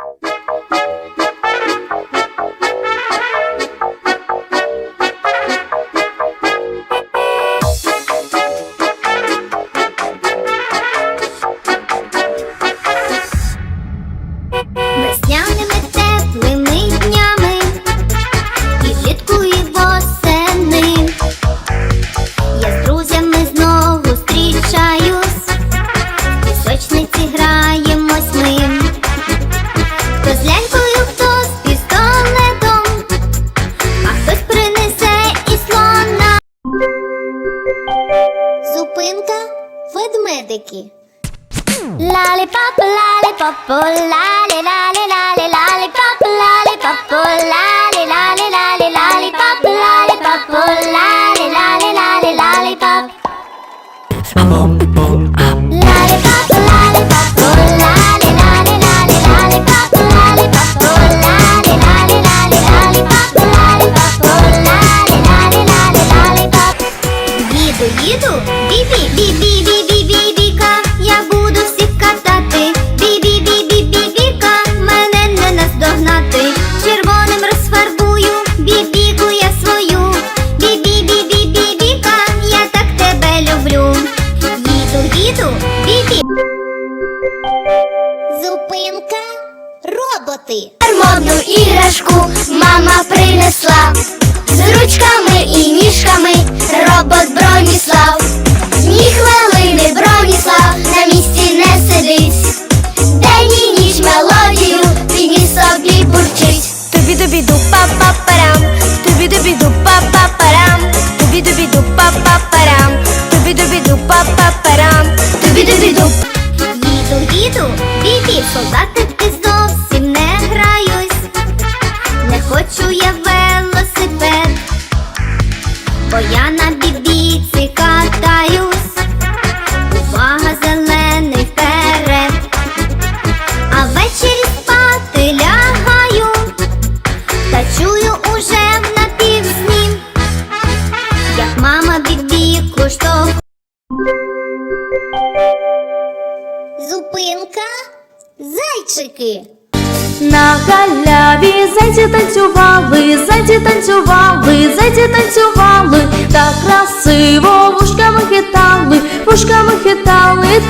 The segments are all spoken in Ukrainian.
Bye. Teki. Lollipop, lollipop, lolly, lolly, lolly, lollipop, lollipop, lolly, lolly, lolly, lollipop, lollipop, lolly, lolly, lolly, lollipop. Boom, boom. Модну іграшку мама принесла з ручками і ніжками робот Броніслав. Ні хвилини Броніслав на місці не сидить. День і ніч мелодію він і собі бурчить. Тобі добі ду па па парам, тобі добі ду па па парам, тобі добі ду па па парам, тобі добі ду па па парам, тобі добі ду. Їду, їду, бібі, солдатики Зупинка зайчики. На галяві зайці танцювали, зайці танцювали, зайці танцювали, так красиво вушками хитали, вушками хитали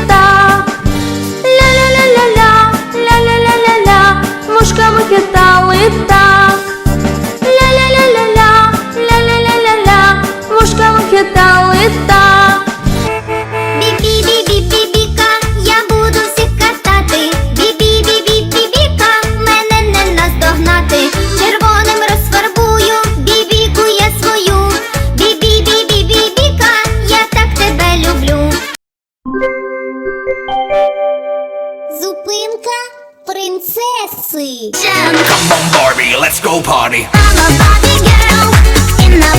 Зупинка принцеси. Come on, Barbie, let's go party. I'm a Barbie girl in the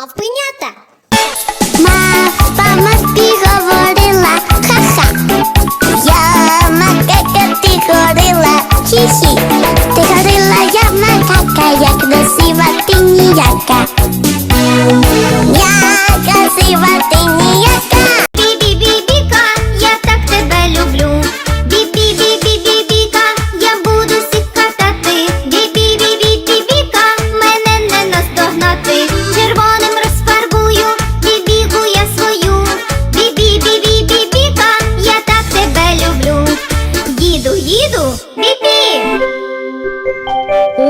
мавпенята.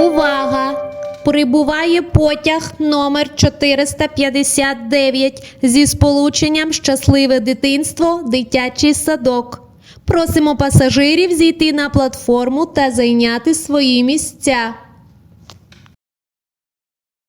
Увага! Прибуває потяг номер 459 зі сполученням Щасливе дитинство, дитячий садок. Просимо пасажирів зійти на платформу та зайняти свої місця.